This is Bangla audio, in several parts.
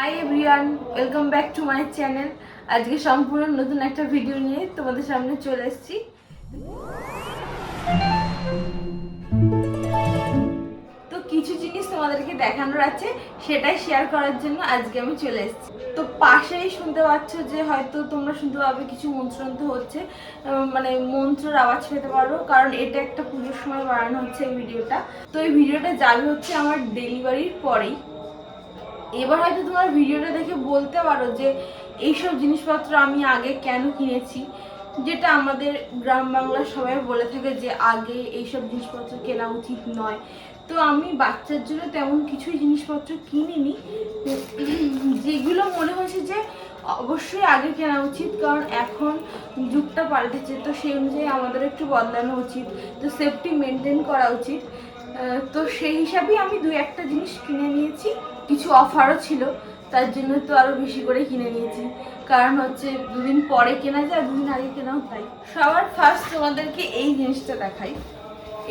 Hi everyone welcome back to my channel আজকে সম্পূর্ণ নতুন একটা ভিডিও নিয়ে তোমাদের সামনে চলে এসেছি। তো কিছু জিনিস তোমাদেরকে দেখানোর আছে, সেটাই শেয়ার করার জন্য আজকে আমি চলে এসেছি। তো পাশেই শুনতে পাচ্ছ যে হয়তো তোমরা শুনতে পাবে কিছু মন্ত্রন্ত হচ্ছে মানে মন্ত্রের আওয়াজ পেতে পারো, কারণ এটা একটা পুজোর সময় বানানো হচ্ছে এই ভিডিওটা তো এই ভিডিওটা যাবে হচ্ছে আমার ডেলিভারির পরেই। এবার হয়তো তোমার ভিডিওটা দেখে বলতে পারো যে এইসব জিনিসপত্র আমি আগে কেন কিনেছি, যেটা আমাদের গ্রাম বাংলার সবাই বলে থাকে যে আগে এইসব জিনিসপত্র কেনা উচিত নয়। তো আমি বাচ্চার জন্য তেমন কিছুই জিনিসপত্র কিনিনি। যেগুলো মনে হয়েছে যে অবশ্যই আগে কেনা উচিত, কারণ এখন যুগটা পাল্টেছে, তো সেই অনুযায়ী আমাদের একটু বদলানো উচিত, তো সেফটি মেনটেন করা উচিত। তো সেই হিসাবেই আমি দু একটা জিনিস কিনে নিয়েছি। কিছু অফারও ছিল, তার জন্য তো আরও বেশি করে কিনে নিয়েছি। কারণ হচ্ছে দুদিন পরে কেনা যায়, দুদিন আগে কেনাও তাই সবার ফার্স্ট তোমাদেরকে এই জিনিসটা দেখাই।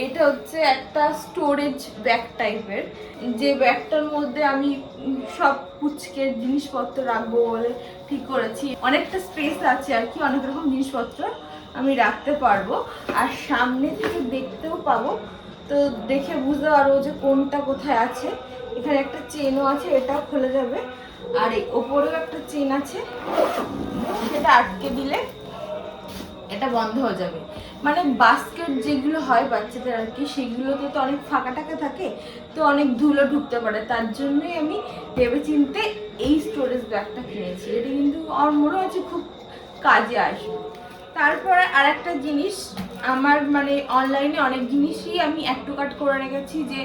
এটা হচ্ছে একটা স্টোরেজ ব্যাগ টাইপের যে ব্যাগটার মধ্যে আমি সব কুচকের জিনিসপত্র রাখব বলে ঠিক করেছি। অনেকটা স্পেস আছে আর কি, অনেক রকম জিনিসপত্র আমি রাখতে পারব। আর সামনে থেকে দেখতেও পাবো। তো দেখে বুঝতে পারব যে কোনটা কোথায় আছে। এখানে একটা চেনও আছে, এটাও খুলে যাবে। আর এই ওপরেও একটা চেন আছে। সেটা আটকে দিলে এটা বন্ধ হয়ে যাবে। মানে বাস্কেট যেগুলো হয় বাচ্চাদের আর কি, সেগুলোতে তো অনেক ফাঁকা টাকা থাকে, তো অনেক ধুলো ঢুকতে পারে। তার জন্যই আমি ভেবে চিনতে এই স্টোরেজ ব্যাগটা কিনেছি। এটা কিন্তু আমার মনে হচ্ছে খুব কাজে আসবে। তারপরে আর একটা জিনিস, আমার মানে অনলাইনে অনেক জিনিসই আমি একটু কাট করে রেখেছি যে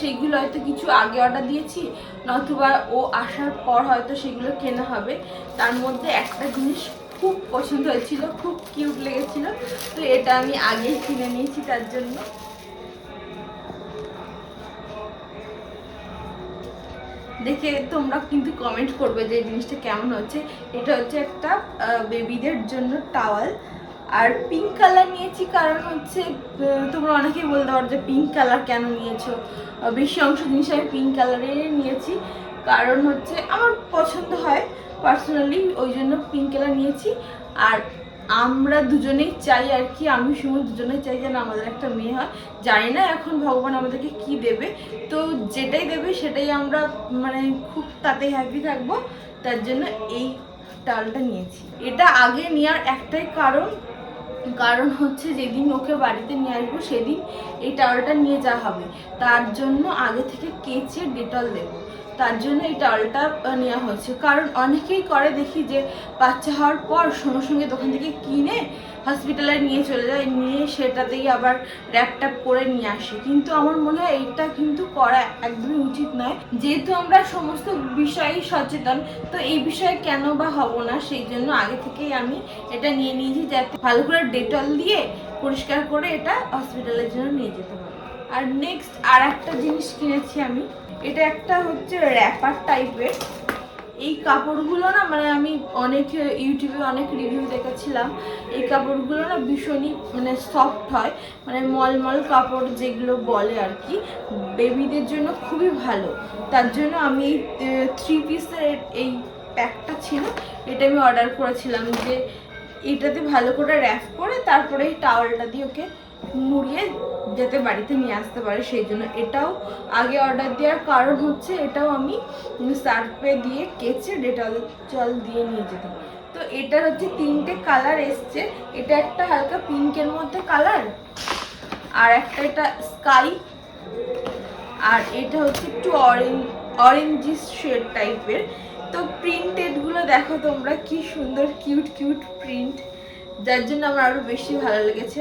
সেইগুলো হয়তো কিছু আগে অর্ডার দিয়েছি, নতুবা ও আসার পর হয়তো সেগুলো কেনা হবে। তার মধ্যে একটা জিনিস খুব পছন্দ হয়েছিল, খুব কিউট লেগেছিল, তো এটা আমি আগেই কিনে নিয়েছি তার জন্য। দেখে তোমরা কিন্তু কমেন্ট করবে যে জিনিসটা কেমন হচ্ছে। এটা হচ্ছে একটা বেবিদের জন্য টাওয়াল আর পিঙ্ক কালার নিয়েছি কারণ হচ্ছে তোমরা অনেকেই বলতে পারো যে পিঙ্ক কালার কেন নিয়েছো? বেশি অংশ জিনিস আমি পিঙ্ক কালারের নিয়েছি। কারণ হচ্ছে আমার পছন্দ হয়। পার্সোনালি ওই জন্য পিঙ্ক কালার নিয়েছি। আর আমরা দুজনেই চাই আর কি, আমি সুমন দুজনেই চাই যেন আমাদের একটা মেয়ে হয়। জানি না এখন ভগবান আমাদেরকে কি দেবে। তো যেটাই দেবে সেটাই আমরা মানে খুব তাতে হ্যাপি থাকব। তার জন্য এই টালটা নিয়েছি। এটা আগে নেওয়ার একটাই কারণ কারণ হচ্ছে যেদিন ওকে বাড়িতে নিয়ে আসব সেদিন এই টাওয়ালটা নিয়ে যাওয়া হবে। তার জন্য আগে থেকে কেচে ডেটল দেবো। তার জন্য এই আহ, নেওয়া হয়েছে। কারণ অনেকেই করে দেখি যে বাচ্চা হওয়ার পর সঙ্গে সঙ্গে দোকান থেকে কিনে হসপিটালে নিয়ে চলে যায় নিয়ে সেটাতেই আবার র্যাপ ট্যাপ করে নিয়ে আসে। কিন্তু আমার মনে হয় এইটা কিন্তু করা একদমই উচিত নয়। যেহেতু আমরা সমস্ত বিষয়েই সচেতন তো এই বিষয়ে কেন বা হব না সেই জন্য আগে থেকেই আমি এটা নিয়ে নিয়েছি যাতে ভালো করে ডেটল দিয়ে পরিষ্কার করে এটা হসপিটালের জন্য নিয়ে যেতে পারি। আর নেক্সট আর একটা জিনিস কিনেছি আমি। এটা একটা হচ্ছে র্যাপার টাইপের এই কাপড়গুলো না মানে আমি অনেক ইউটিউবে অনেক রিভিউ দেখেছিলাম, এই কাপড়গুলো না ভীষণই মানে সফট হয় মানে মলমল কাপড় যেগুলো বলে আর কি। বেবিদের জন্য খুবই ভালো। তার জন্য আমি এই থ্রি পিসের এই প্যাকটা ছিল, এটা আমি অর্ডার করেছিলাম যে এটাতে ভালো করে র্যাপ করে তারপরে এই টাওয়ালটা দিয়ে ওকে মুড়িয়ে যাতে বাড়িতে নিয়ে আসতে পারে, সেই জন্য এটাও আগে অর্ডার দেওয়ার কারণ হচ্ছে এটাও আমি সার্ফে দিয়ে কেচে ডেটল জল দিয়ে নিয়ে যেতাম তো এটার হচ্ছে তিনটে কালার এসছে। এটা একটা হালকা পিঙ্কের মধ্যে কালার আর একটা এটা স্কাই আর এটা হচ্ছে একটু অরেঞ্জ অরেঞ্জিস শেড টাইপের তো প্রিন্টেডগুলো দেখো তোমরা, কি সুন্দর কিউট কিউট প্রিন্ট যার জন্য আমার আরও বেশি ভালো লেগেছে।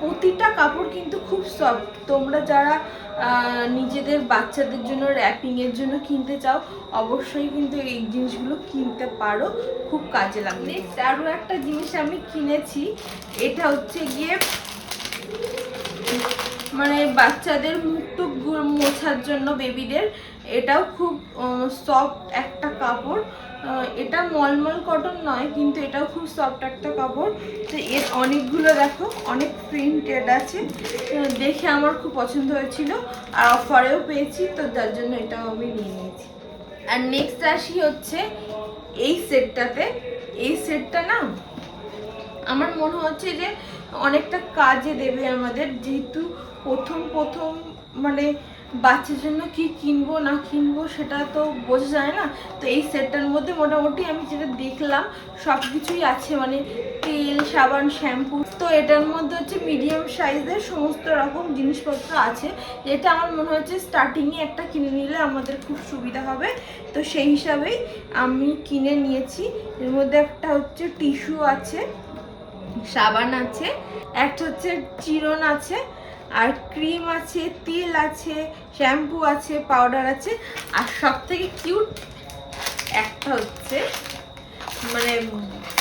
প্রতিটা কাপড় কিন্তু খুব সফট তোমরা যারা নিজেদের বাচ্চাদের জন্য র্যাপিংয়ের জন্য কিনতে চাও, অবশ্যই কিন্তু এই জিনিসগুলো কিনতে পারো। খুব কাজে লাগবে। নেক্সট আরও একটা জিনিস আমি কিনেছি, এটা হচ্ছে গিয়ে মানে বাচ্চাদের মুখ টুক মোছার জন্য বেবিদের এটাও খুব সফট একটা কাপড়। এটা মলমল কটন নয়, কিন্তু এটাও খুব সফট একটা কাপড়। তো এর অনেকগুলো দেখো, অনেক প্রিন্টেড আছে। দেখে আমার খুব পছন্দ হয়েছিল, আর অফারেও পেয়েছি, তো যার জন্য এটাও আমি নিয়ে নিয়েছি। আর নেক্সট আসি হচ্ছে এই সেটটাতে এই সেটটা না, আমার মনে হচ্ছে যে অনেকটা কাজে দেবে আমাদের, যেহেতু প্রথম প্রথম মানে বাচ্চার জন্য কি কিনবো, না কিনবো, সেটা তো বোঝা যায় না। তো এই সেটটার মধ্যে মোটামুটি আমি যেটা দেখলাম সব কিছুই আছে মানে তেল, সাবান, শ্যাম্পু। তো এটার মধ্যে হচ্ছে মিডিয়াম সাইজের সমস্ত রকম জিনিসপত্র আছে। যেটা আমার মনে হচ্ছে স্টার্টিংয়ে একটা কিনে নিলে আমাদের খুব সুবিধা হবে। তো সেই হিসাবেই আমি কিনে নিয়েছি। এর মধ্যে একটা হচ্ছে টিস্যু আছে, সাবান আছে, একটা হচ্ছে চিরন আছে। আর ক্রিম আছে, তেল আছে, শ্যাম্পু আছে, পাউডার আছে। আর সব থেকে কিউট একটা হচ্ছে মানে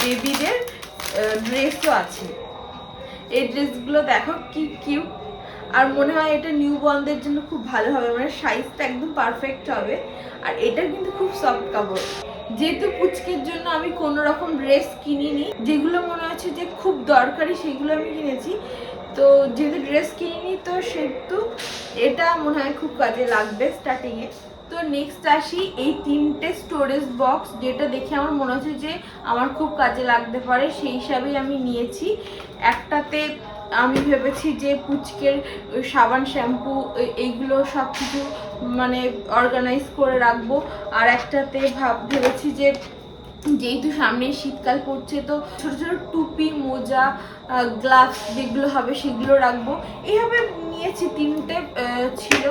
বেবিদের ড্রেসও আছে। এই ড্রেসগুলো দেখো কি কিউট। আর মনে হয় এটা নিউ বর্নদের জন্য খুব ভালো হবে মানে সাইজটা একদম পারফেক্ট হবে। আর এটা কিন্তু খুব সফট কাপড়। যেহেতু পুচকের জন্য আমি কোনো রকম ড্রেস কিনিনি, যেগুলো মনে হচ্ছে যে খুব দরকারি, সেগুলো আমি কিনেছি। তো যেহেতু ড্রেস কিনিনি, তো সেহেতু এটা মনে হয় খুব কাজে লাগবে স্টার্টিংয়ে তো নেক্সট আসি এই তিনটে স্টোরেজ বক্স যেটা দেখে আমার মনে হচ্ছে যে আমার খুব কাজে লাগতে পারে, সেই হিসাবেই আমি নিয়েছি। একটাতে আমি ভেবেছি যে পুচকের সাবান, শ্যাম্পু এইগুলো সব কিছু মানে অর্গানাইজ করে রাখব। আর একটাতে ভাব ভেবেছি যে যেহেতু সামনে শীতকাল পড়ছে, তো ছোট ছোট টুপি, মোজা গ্লাভস যেগুলো হবে সেগুলো রাখব। এইভাবে নিয়েছি, তিনটে ছিল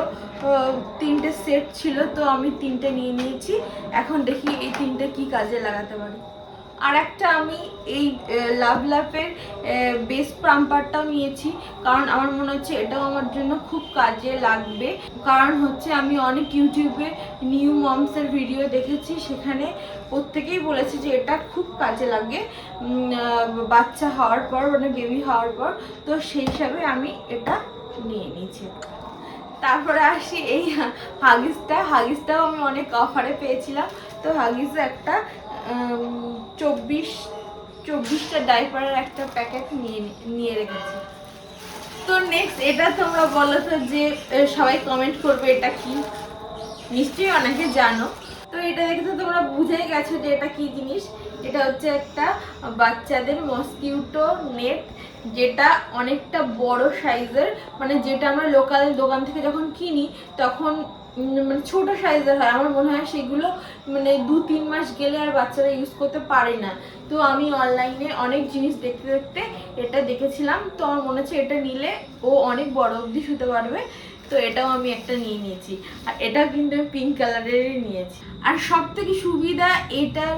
তিনটে সেট ছিল, তো আমি তিনটে নিয়ে নিয়েছি। এখন দেখি এই তিনটে কি কাজে লাগাতে পারি। আর একটা আমি এই লাভ লাভের বেস প্রাম্পারটাও নিয়েছি। কারণ আমার মনে হচ্ছে এটাও আমার জন্য খুব কাজে লাগবে। কারণ হচ্ছে আমি অনেক ইউটিউবে নিউ মমসের ভিডিও দেখেছি। সেখানে প্রত্যেকেই বলেছে যে এটা খুব কাজে লাগে। বাচ্চা হওয়ার পর মানে বেবি হওয়ার পর। তো সেই হিসাবে আমি এটা নিয়ে নিয়েছি। তারপরে আসি এই হাগিসটা। হাগিসটাও আমি অনেক অফারে পেয়েছিলাম। তো হাগিস একটা চব্বিশ চব্বিশটা ডাইপারের একটা প্যাকেট নিয়ে নিয়ে রেখেছি। তো নেক্সট এটা তোমরা বলো তো যে সবাই কমেন্ট করবে এটা কি? নিশ্চয়ই অনেকে জানো। তো এটা দেখে তো তোমরা বুঝেই গেছো যে এটা কি জিনিস। এটা হচ্ছে একটা বাচ্চাদের মসকিউটো নেট যেটা অনেকটা বড় সাইজের মানে যেটা আমরা লোকাল দোকান থেকে যখন কিনি, তখন মানে ছোট সাইজের হয়। আমার মনে হয় সেগুলো মানে দু, তিন মাস গেলে আর বাচ্চারা ইউজ করতে পারে না। তো আমি অনলাইনে অনেক জিনিস দেখতে দেখতে এটা দেখেছিলাম। তো আমার মনে হচ্ছে এটা নিলে ও অনেক বড় অবধি শুতে পারবে। তো এটাও আমি একটা নিয়ে নিয়েছি। আর এটা কিন্তু আমি পিঙ্ক কালারেরই নিয়েছি। আর সব থেকে সুবিধা এটার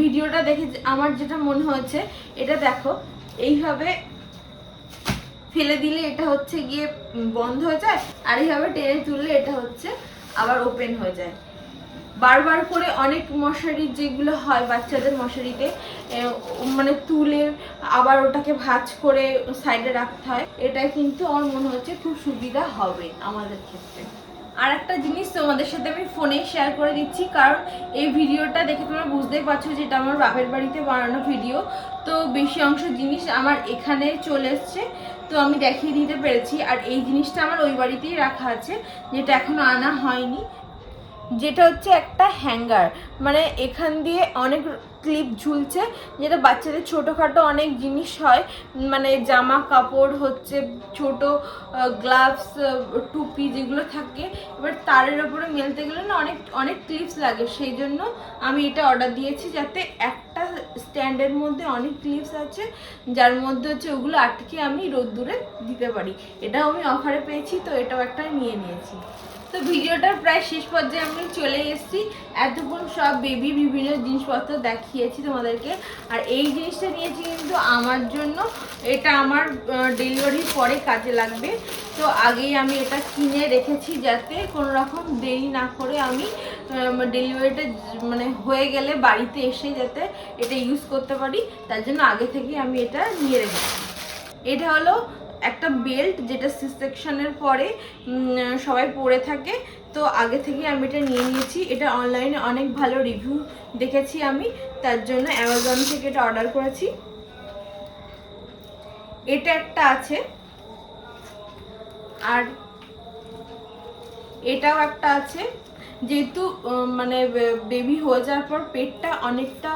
ভিডিওটা দেখে আমার যেটা মনে হচ্ছে এটা দেখো। এইভাবে ফেলে দিলে এটা হচ্ছে গিয়ে বন্ধ হয়ে যায়, আর এইভাবে টেনে তুললে এটা হচ্ছে আবার ওপেন হয়ে যায়। বারবার করে অনেক মশারি যেগুলো হয় বাচ্চাদের মশারিতে মানে তুলে আবার ওটাকে ভাঁজ করে সাইডে রাখতে হয় এটা কিন্তু আমার মনে হচ্ছে খুব সুবিধা হবে আমাদের ক্ষেত্রে। আর একটা জিনিস তোমাদের সাথে আমি ফোনে শেয়ার করে দিচ্ছি, কারণ এই ভিডিওটা দেখে তোমরা বুঝতেই পারছ যে এটা আমার বাপের বাড়িতে বানানো ভিডিও তো বেশি অংশ জিনিস আমার এখানে চলে এসছে। তো আমি দেখিয়ে দিতে পেরেছি। আর এই জিনিসটা আমার ওই বাড়িতেই রাখা আছে, যেটা এখনও আনা হয়নি। যেটা হচ্ছে একটা হ্যাঙ্গার। মানে এখান দিয়ে অনেক ক্লিপ ঝুলছে, যেটা বাচ্চাদের ছোটোখাটো অনেক জিনিস হয়। মানে জামা কাপড় হচ্ছে, ছোট গ্লাভস টুপি যেগুলো থাকে। এবার তারের ওপরে মেলতে গেলে না অনেক অনেক ক্লিপস লাগে। সেই জন্য আমি এটা অর্ডার দিয়েছি যাতে একটা স্ট্যান্ডের মধ্যে অনেক ক্লিপস আছে, যার মধ্যে হচ্ছে ওগুলো আটকে আমি রোদ্দুরে দিতে পারি। এটাও আমি অফারে পেয়েছি, তো এটাও একটা নিয়ে নিয়েছি। তো ভিডিওটার প্রায় শেষ পর্যায়ে আমি চলে এসেছি। এতক্ষণ সব বেবি বিভিন্ন জিনিসপত্র দেখিয়েছি তোমাদেরকে। আর এই জিনিসটা নিয়েছি কিন্তু আমার জন্য। এটা আমার ডেলিভারির পরে কাজে লাগবে। তো আগেই আমি এটা কিনে রেখেছি যাতে কোনো রকম দেরি না করে আমি ডেলিভারিটা মানে হয়ে গেলে বাড়িতে এসে যাতে এটা ইউজ করতে পারি। তার জন্য আগে থেকেই আমি এটা নিয়ে রেখেছি। এটা হলো একটা বেল্ট যেটা সি সেকশনের পরে সবাই পরে থাকে। তো আগে থেকে আমি এটা নিয়ে নিয়েছি। এটা অনলাইনে অনেক ভালো রিভিউ দেখেছি আমি। তার জন্য অ্যামাজন থেকে এটা অর্ডার করেছি। এটা একটা আছে। আর এটাও একটা আছে। যেহেতু মানে বেবি হয়ে যাওয়ার পর পেটটা অনেকটা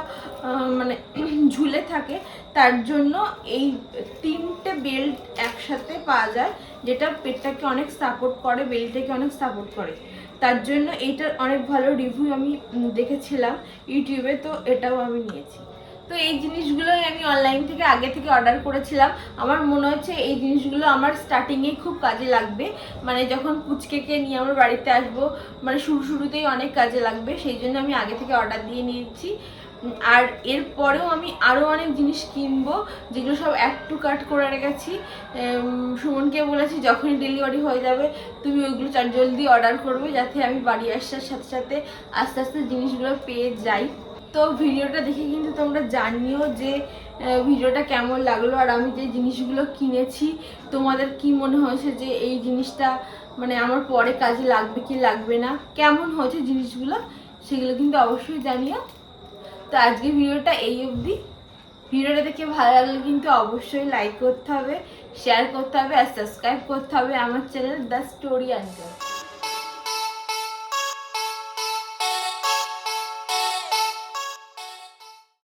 মানে ঝুলে থাকে, তার জন্য এই তিনটে বেল্ট একসাথে পাওয়া যায়, যেটা পেটটাকে অনেক সাপোর্ট করে বেল্টটাকে অনেক সাপোর্ট করে। তার জন্য এইটার অনেক ভালো রিভিউ আমি দেখেছিলাম, ইউটিউবে, তো এটাও আমি নিয়েছি। তো এই জিনিসগুলোই আমি অনলাইন থেকে আগে থেকে অর্ডার করেছিলাম। আমার মনে হচ্ছে এই জিনিসগুলো আমার স্টার্টিংয়ে খুব কাজে লাগবে। মানে যখন পুচকেকে নিয়ে আমার বাড়িতে আসব মানে শুরু শুরুতেই অনেক কাজে লাগবে, সেই জন্য আমি আগে থেকে অর্ডার দিয়ে নিয়েছি। আর এরপরেও আমি আরও অনেক জিনিস কিনবো, যেগুলো সব অ্যাড টু কাট করে রেখেছি। সুমনকে বলেছি, যখনই ডেলিভারি হয়ে যাবে, তুমি ওইগুলো জলদি অর্ডার করবে, যাতে আমি বাড়ি আসার সাথে সাথে আস্তে আস্তে জিনিসগুলো পেয়ে যাই। তো ভিডিওটা দেখে কিন্তু তোমরা জানিও যে ভিডিওটা কেমন লাগল আর আমি যে জিনিসগুলো কিনেছি, তোমাদের কি মনে হয়েছে যে এই জিনিসটা মানে আমার পরে কাজে লাগবে কি লাগবে না? কেমন হয়েছে জিনিসগুলো সেগুলো কিন্তু অবশ্যই জানিও। তো আজকে ভিডিওটা এই অবধি। ভিডিওটা দেখে ভালো লাগলে কিন্তু অবশ্যই লাইক করতে হবে শেয়ার করতে হবে আর সাবস্ক্রাইব করতে হবে আমার চ্যানেল দ্য স্টোরি আনতে